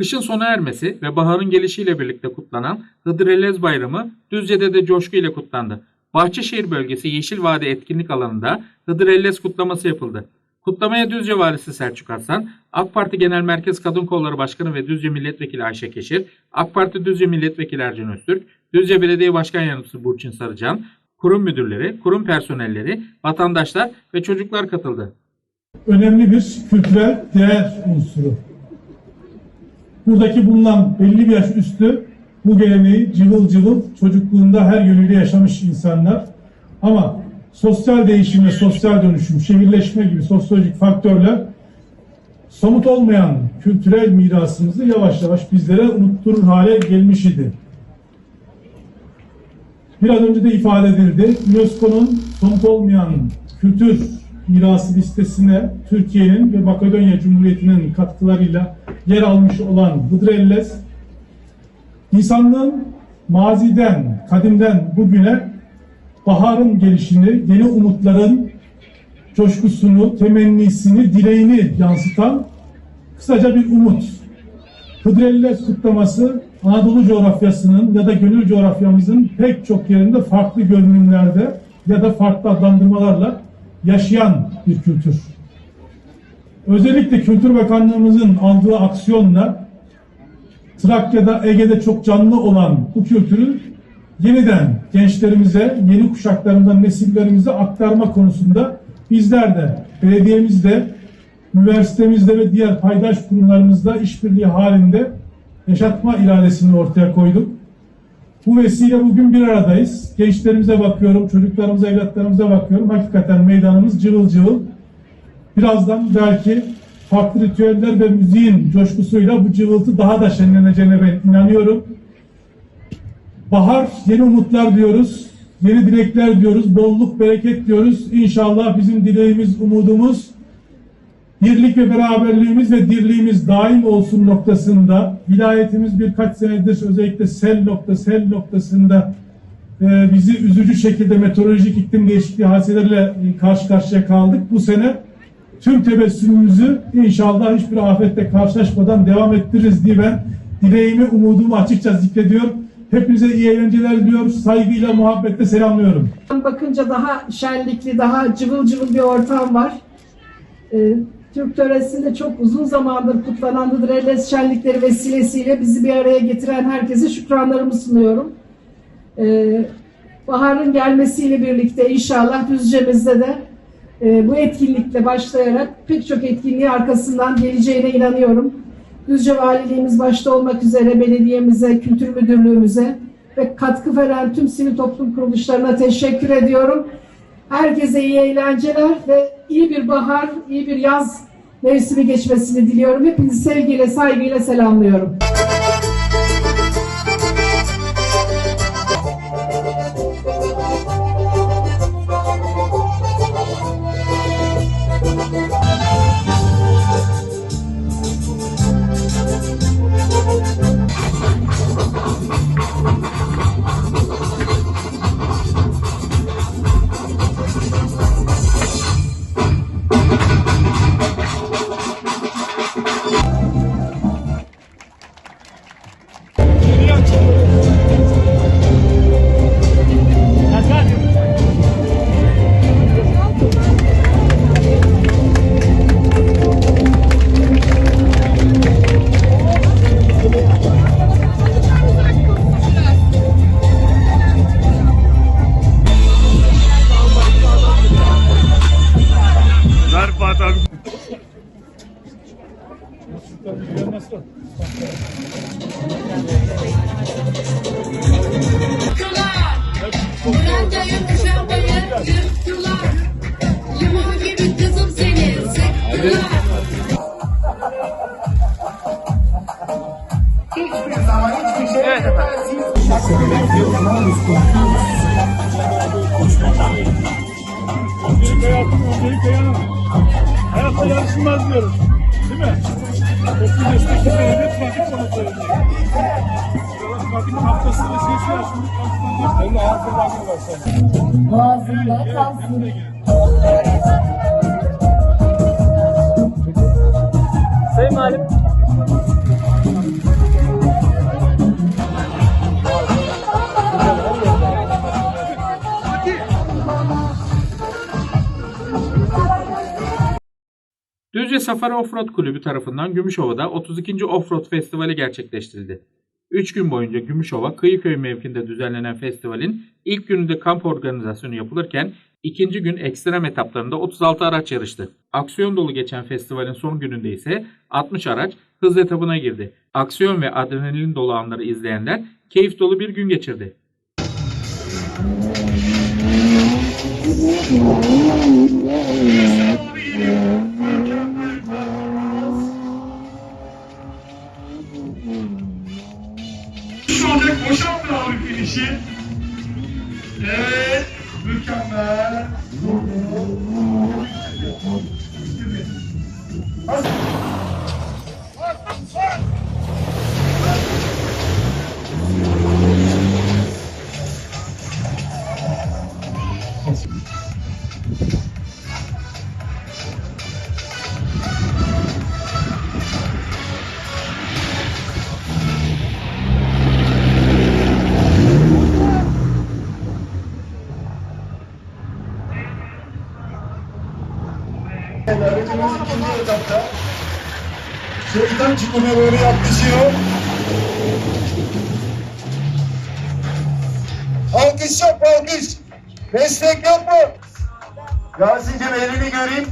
Kışın sona ermesi ve baharın gelişiyle birlikte kutlanan Hıdrellez Bayramı Düzce'de de coşku ile kutlandı. Bahçeşehir bölgesi Yeşil Vadi etkinlik alanında Hıdrellez kutlaması yapıldı. Kutlamaya Düzce Valisi Selçuk Aslan, AK Parti Genel Merkez Kadın Kolları Başkanı ve Düzce Milletvekili Ayşe Keşir, AK Parti Düzce Milletvekili Ercan Öztürk, Düzce Belediye Başkan Yardımcısı Burçin Sarıcan, kurum müdürleri, kurum personelleri, vatandaşlar ve çocuklar katıldı. önemli bir kültürel değer unsuru. Buradaki bulunan belli bir yaş üstü bu geleneği cıvıl cıvıl çocukluğunda her yönüyle yaşamış insanlar. Ama sosyal değişim ve sosyal dönüşüm, şehirleşme gibi sosyolojik faktörler somut olmayan kültürel mirasımızı yavaş yavaş bizlere unutturur hale gelmiş idi. Biraz önce de ifade edildi. UNESCO'nun somut olmayan kültür mirası listesine Türkiye'nin ve Makedonya Cumhuriyeti'nin katkılarıyla yer almış olan Hıdrellez, insanlığın maziden, kadimden bugüne baharın gelişini, yeni umutların coşkusunu, temennisini, dileğini yansıtan kısaca bir umut. Hıdrellez kutlaması Anadolu coğrafyasının ya da gönül coğrafyamızın pek çok yerinde farklı görünümlerde ya da farklı adlandırmalarla yaşayan bir kültür. Özellikle Kültür Bakanlığımızın aldığı aksiyonla Trakya'da, Ege'de çok canlı olan bu kültürü yeniden gençlerimize, yeni kuşaklarımızdan nesillerimize aktarma konusunda bizler de, belediyemizde, üniversitemizde ve diğer paydaş kurumlarımızda işbirliği halinde yaşatma iradesini ortaya koyduk. Bu vesile bugün bir aradayız. Gençlerimize bakıyorum, çocuklarımıza, evlatlarımıza bakıyorum. Hakikaten meydanımız cıvıl cıvıl. Birazdan belki farklı ritüeller ve müziğin coşkusuyla bu cıvıltı daha da şenleneceğine ben inanıyorum. Bahar, yeni umutlar diyoruz, yeni dilekler diyoruz, bolluk, bereket diyoruz. İnşallah bizim dileğimiz, umudumuz birlik ve beraberliğimiz ve dirliğimiz daim olsun noktasında vilayetimiz birkaç senedir özellikle sel nokta sel noktasında e, bizi üzücü şekilde meteorolojik iklim değişikliği hadiseleriyle e, karşı karşıya kaldık. Bu sene tüm tebessümümüzü inşallah hiçbir afetle karşılaşmadan devam ettiririz diye ben dileğimi, umudumu açıkça zikrediyorum. Hepinize iyi eğlenceler diliyorum. Saygıyla, muhabbetle selamlıyorum. Bakınca daha şenlikli, daha cıvıl cıvıl bir ortam var. Ee, Türk töresinde çok uzun zamandır kutlanan Hıdrellez şenlikleri vesilesiyle bizi bir araya getiren herkese şükranlarımı sunuyorum. Ee, baharın gelmesiyle birlikte inşallah Düzce'mizde de e, bu etkinlikle başlayarak pek çok etkinliği arkasından geleceğine inanıyorum. Düzce Valiliğimiz başta olmak üzere belediyemize, kültür müdürlüğümüze ve katkı veren tüm sivil toplum kuruluşlarına teşekkür ediyorum. Herkese iyi eğlenceler ve iyi bir bahar, iyi bir yaz mevsimi geçmesini diliyorum. Hepinizi sevgiyle, saygıyla selamlıyorum. Bülent Boğazında kalsın. Sayın Halim. Düzce Safari Offroad Kulübü tarafından Gümüşova'da 32. Offroad Festivali gerçekleştirildi. 3 gün boyunca Gümüşova Kıyıköy mevkinde düzenlenen festivalin ilk gününde kamp organizasyonu yapılırken ikinci gün ekstrem etaplarında 36 araç yarıştı. Aksiyon dolu geçen festivalin son gününde ise 60 araç hız etabına girdi. Aksiyon ve adrenalin dolu anları izleyenler keyif dolu bir gün geçirdi. Şu finişi. Evet. Mükemmel. Aracımız etapta. Şeytan çukuruna böyle yaklaşıyor. Alkış yok alkış. Destek yok mu? Gazi'cim elini göreyim.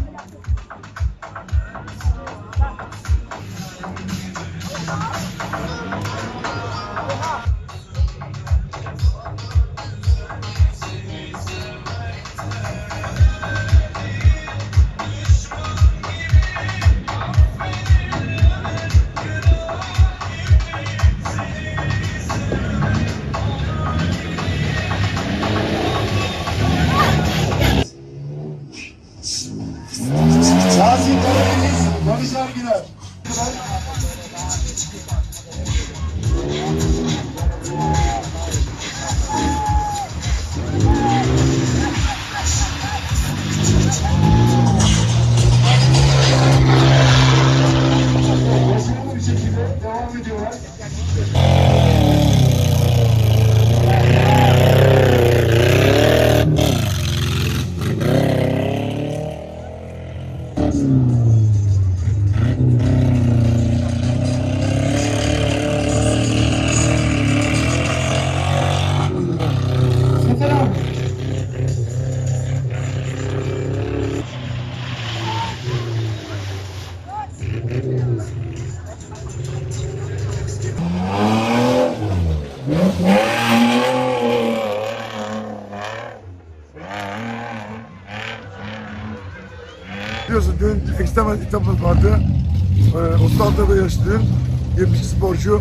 Sporcu.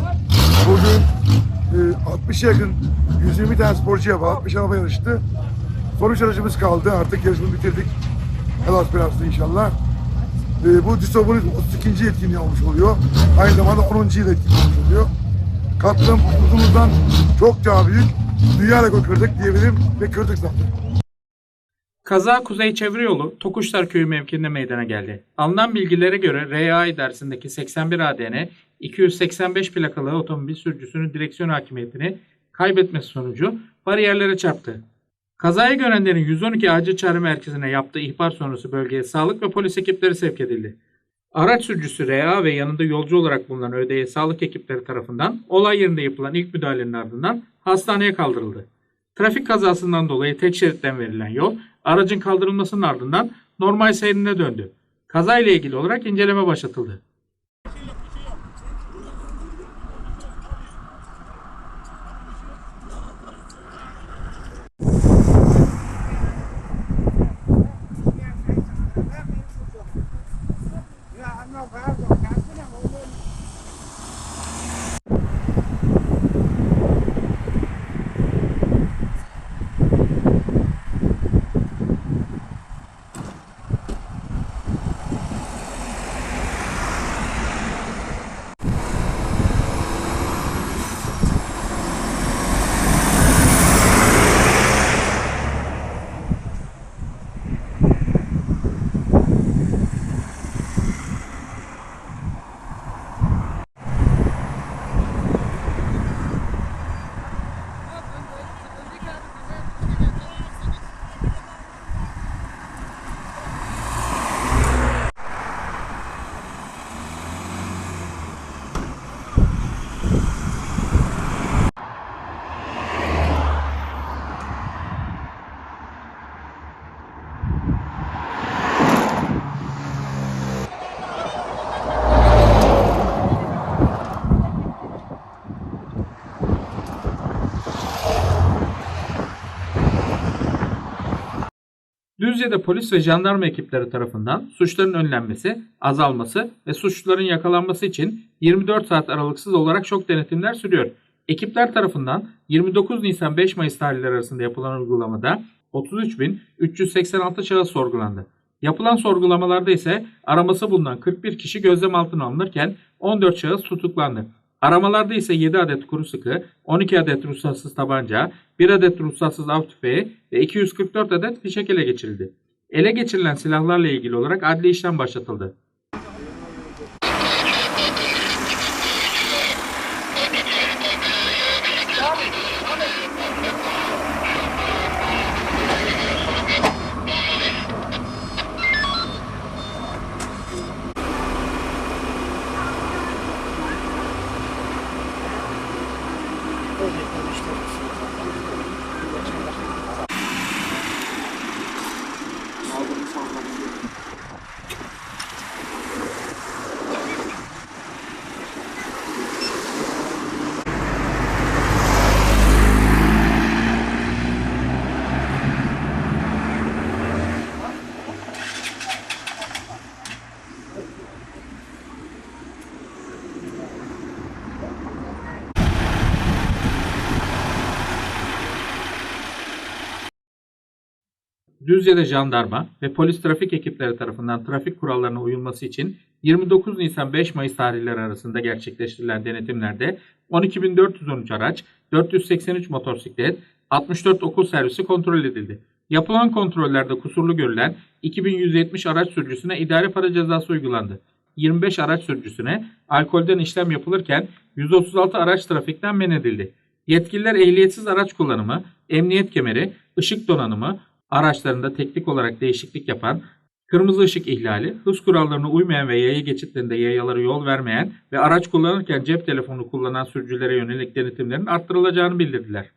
Bugün e, 60'a yakın 120 tane sporcuya var. 60 araba yarıştı. Sonuç aracımız kaldı. Artık yarışmayı bitirdik. Helal Prenas'ta inşallah. E, bu Düsseldorf'un 32. etkinliği olmuş oluyor. Aynı zamanda 10. yıl etkinliği olmuş oluyor. Katılım mutluluğumuzdan çok daha büyük. Dünya rekoru kırdık diyebilirim ve kırdık zaten. Kaza Kuzey Çevre Yolu Tokuşlar Köyü mevkiinde meydana geldi. Alınan bilgilere göre RA idaresindeki 81 ADN 285 plakalı otomobil sürücüsünün direksiyon hakimiyetini kaybetmesi sonucu bariyerlere çarptı. Kazayı görenlerin 112 acil çağrı merkezine yaptığı ihbar sonrası bölgeye sağlık ve polis ekipleri sevk edildi. Araç sürücüsü RA ve yanında yolcu olarak bulunan ÖDY sağlık ekipleri tarafından olay yerinde yapılan ilk müdahalenin ardından hastaneye kaldırıldı. Trafik kazasından dolayı tek şeritten verilen yol aracın kaldırılmasının ardından normal seyrine döndü. Kaza ile ilgili olarak inceleme başlatıldı. Düzce'de polis ve jandarma ekipleri tarafından suçların önlenmesi, azalması ve suçluların yakalanması için 24 saat aralıksız olarak şok denetimler sürüyor. Ekipler tarafından 29 Nisan 5 Mayıs tarihleri arasında yapılan uygulamada 33.386 şahıs sorgulandı. Yapılan sorgulamalarda ise araması bulunan 41 kişi gözlem altına alınırken 14 şahıs tutuklandı. Aramalarda ise 7 adet kuru sıkı, 12 adet ruhsatsız tabanca, 1 adet ruhsatsız av tüfeği ve 244 adet fişek ele geçirildi. Ele geçirilen silahlarla ilgili olarak adli işlem başlatıldı. Düzce'de jandarma ve polis trafik ekipleri tarafından trafik kurallarına uyulması için 29 Nisan 5 Mayıs tarihleri arasında gerçekleştirilen denetimlerde 12.413 araç, 483 motosiklet, 64 okul servisi kontrol edildi. Yapılan kontrollerde kusurlu görülen 2170 araç sürücüsüne idari para cezası uygulandı. 25 araç sürücüsüne alkolden işlem yapılırken 136 araç trafikten men edildi. Yetkililer ehliyetsiz araç kullanımı, emniyet kemeri, ışık donanımı, araçlarında teknik olarak değişiklik yapan, kırmızı ışık ihlali, hız kurallarına uymayan ve yaya geçitlerinde yayalara yol vermeyen ve araç kullanırken cep telefonu kullanan sürücülere yönelik denetimlerin arttırılacağını bildirdiler.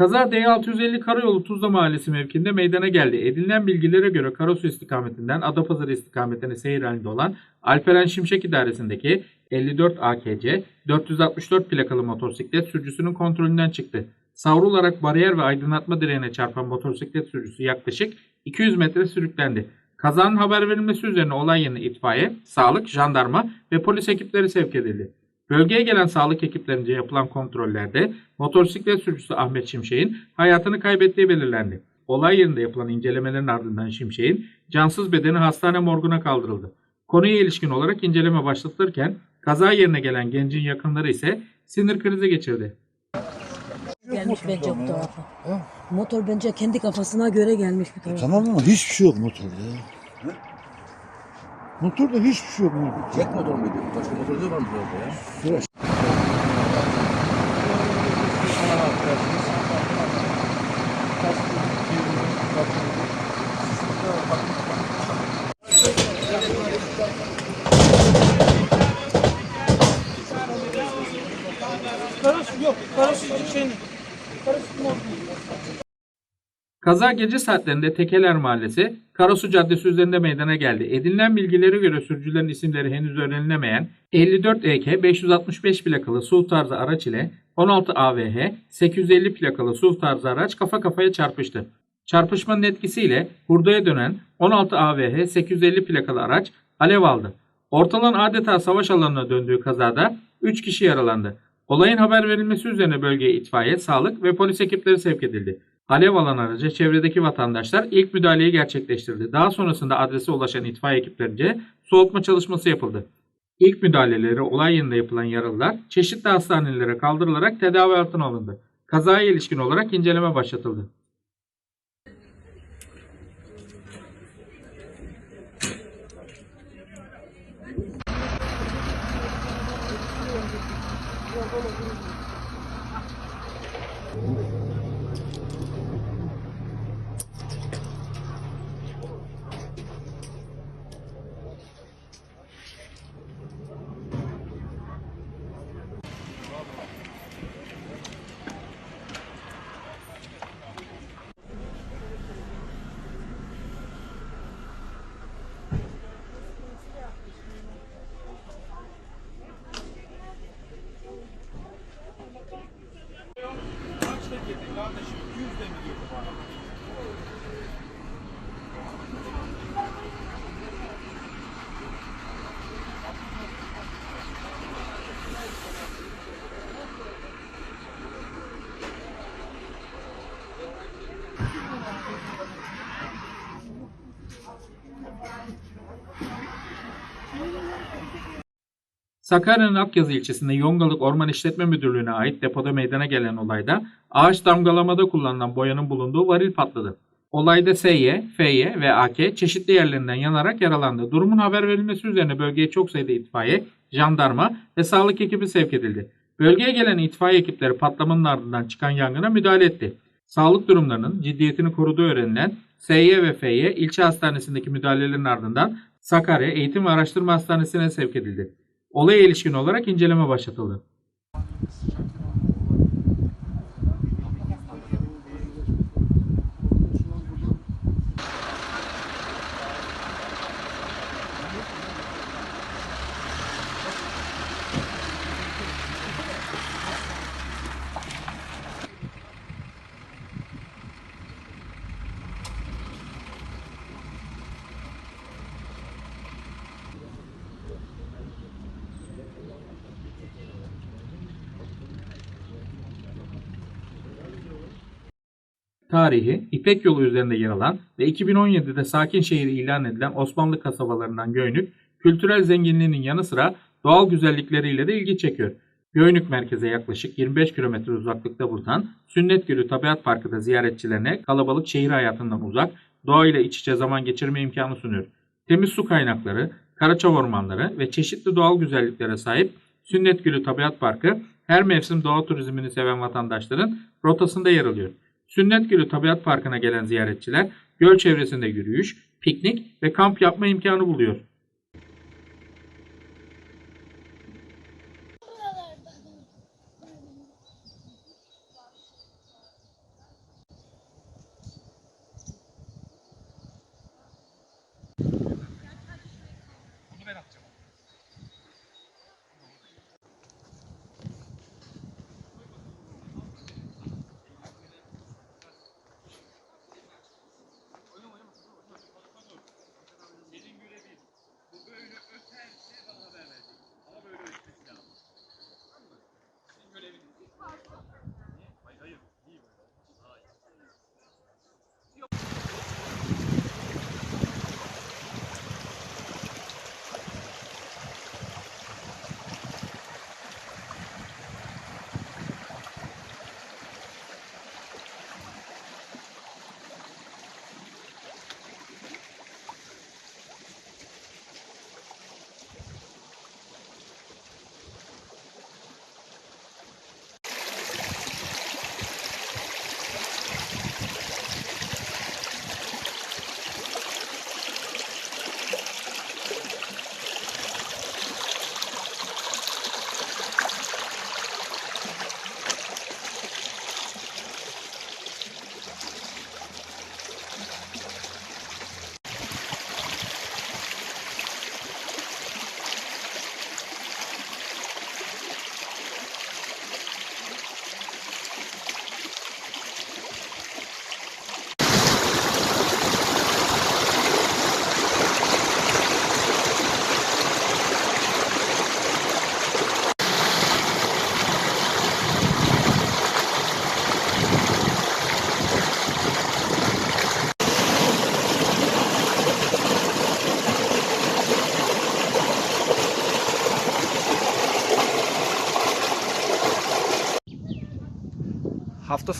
Kaza D650 Karayolu Tuzla Mahallesi mevkinde meydana geldi. Edinilen bilgilere göre Karasu istikametinden Adapazarı istikametine seyir halinde olan Alperen Şimşek idaresindeki 54 AKC 464 plakalı motosiklet sürücüsünün kontrolünden çıktı. Savrularak bariyer ve aydınlatma direğine çarpan motosiklet sürücüsü yaklaşık 200 metre sürüklendi. Kazanın haber verilmesi üzerine olay yerine itfaiye, sağlık, jandarma ve polis ekipleri sevk edildi. Bölgeye gelen sağlık ekiplerince yapılan kontrollerde motosiklet sürücüsü Ahmet Şimşek'in hayatını kaybettiği belirlendi. Olay yerinde yapılan incelemelerin ardından Şimşek'in cansız bedeni hastane morguna kaldırıldı. Konuya ilişkin olarak inceleme başlatılırken kaza yerine gelen gencin yakınları ise sinir krizi geçirdi. Gelmiş bence bu tarafa. Motor bence kendi kafasına göre gelmiş bir tarafa. Tamam ama hiçbir şey yok motorda ya. Motorda hiçbir şey yok. Tek motor muydu? Başka motor var mı orada ya? Kaza gece saatlerinde Tekeler Mahallesi, Karasu Caddesi üzerinde meydana geldi. Edinilen bilgilere göre sürücülerin isimleri henüz öğrenilemeyen 54 EK 565 plakalı SUV tarzı araç ile 16 AVH 850 plakalı SUV tarzı araç kafa kafaya çarpıştı. Çarpışmanın etkisiyle hurdaya dönen 16 AVH 850 plakalı araç alev aldı. Ortalan adeta savaş alanına döndüğü kazada 3 kişi yaralandı. Olayın haber verilmesi üzerine bölgeye itfaiye, sağlık ve polis ekipleri sevk edildi. Alev alan araca çevredeki vatandaşlar ilk müdahaleyi gerçekleştirdi. Daha sonrasında adrese ulaşan itfaiye ekiplerince soğutma çalışması yapıldı. İlk müdahaleleri olay yerinde yapılan yaralılar çeşitli hastanelere kaldırılarak tedavi altına alındı. Kazaya ilişkin olarak inceleme başlatıldı. Sakarya'nın Akyazı ilçesinde Yongalık Orman İşletme Müdürlüğü'ne ait depoda meydana gelen olayda ağaç damgalamada kullanılan boyanın bulunduğu varil patladı. Olayda SY, FY ve AK çeşitli yerlerinden yanarak yaralandı. Durumun haber verilmesi üzerine bölgeye çok sayıda itfaiye, jandarma ve sağlık ekibi sevk edildi. Bölgeye gelen itfaiye ekipleri patlamanın ardından çıkan yangına müdahale etti. Sağlık durumlarının ciddiyetini koruduğu öğrenilen SY ve FY ilçe hastanesindeki müdahalelerin ardından Sakarya Eğitim ve Araştırma Hastanesi'ne sevk edildi. Olaya ilişkin olarak inceleme başlatıldı. Tarihi İpek yolu üzerinde yer alan ve 2017'de sakin şehir ilan edilen Osmanlı kasabalarından Göynük, kültürel zenginliğinin yanı sıra doğal güzellikleriyle de ilgi çekiyor. Göynük merkeze yaklaşık 25 kilometre uzaklıkta bulunan Sünnet Gölü Tabiat Parkı da ziyaretçilerine kalabalık şehir hayatından uzak, doğayla iç içe zaman geçirme imkanı sunuyor. Temiz su kaynakları, Karaçam ormanları ve çeşitli doğal güzelliklere sahip Sünnet Gölü Tabiat Parkı her mevsim doğa turizmini seven vatandaşların rotasında yer alıyor. Sünnetgölü Tabiat Parkı'na gelen ziyaretçiler göl çevresinde yürüyüş, piknik ve kamp yapma imkanı buluyor. Bunu ben atacağım.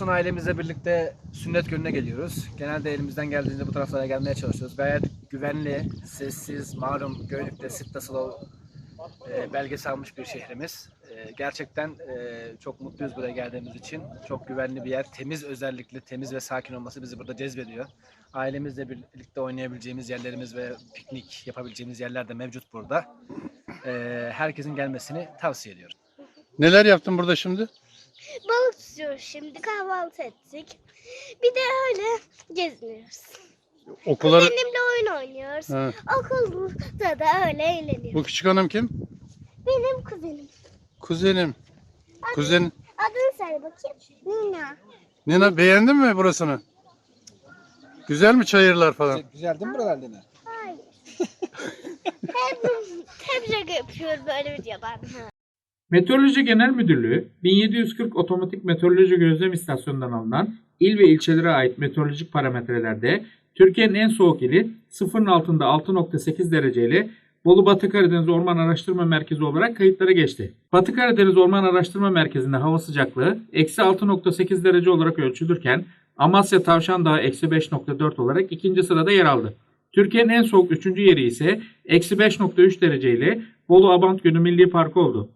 Sonu ailemizle birlikte sünnet gününe geliyoruz. Genelde elimizden geldiğinde bu taraflara gelmeye çalışıyoruz. Gayet güvenli, sessiz, malum Göynük'te Sittaslov e, belgesi almış bir şehrimiz. E, gerçekten e, çok mutluyuz buraya geldiğimiz için. Çok güvenli bir yer. Temiz özellikle temiz ve sakin olması bizi burada cezbediyor. Ailemizle birlikte oynayabileceğimiz yerlerimiz ve piknik yapabileceğimiz yerler de mevcut burada. E, herkesin gelmesini tavsiye ediyorum. Neler yaptın burada şimdi? Balık tutuyoruz şimdi kahvaltı ettik. Bir de öyle geziniyoruz. Okulları... Benimle oyun oynuyoruz. Ha. Okulda da öyle eğleniyoruz. Bu küçük hanım kim? Benim kuzenim. Kuzenim. Kuzen. Adını söyle bakayım. Nina. Nina beğendin mi burasını? Güzel mi çayırlar falan? Güzel değil mi buralar Lina? Hayır. hep, hep şaka yapıyor böyle videolar. Meteoroloji Genel Müdürlüğü 1740 Otomatik Meteoroloji Gözlem İstasyonu'ndan alınan il ve ilçelere ait meteorolojik parametrelerde Türkiye'nin en soğuk ili sıfırın altında 6.8 derece ile Bolu Batı Karadeniz Orman Araştırma Merkezi olarak kayıtlara geçti. Batı Karadeniz Orman Araştırma Merkezi'nde hava sıcaklığı eksi 6.8 derece olarak ölçülürken Amasya Tavşan Dağı eksi 5.4 olarak ikinci sırada yer aldı. Türkiye'nin en soğuk üçüncü yeri ise eksi 5.3 derece ile Bolu Abant Gölü Milli Parkı oldu.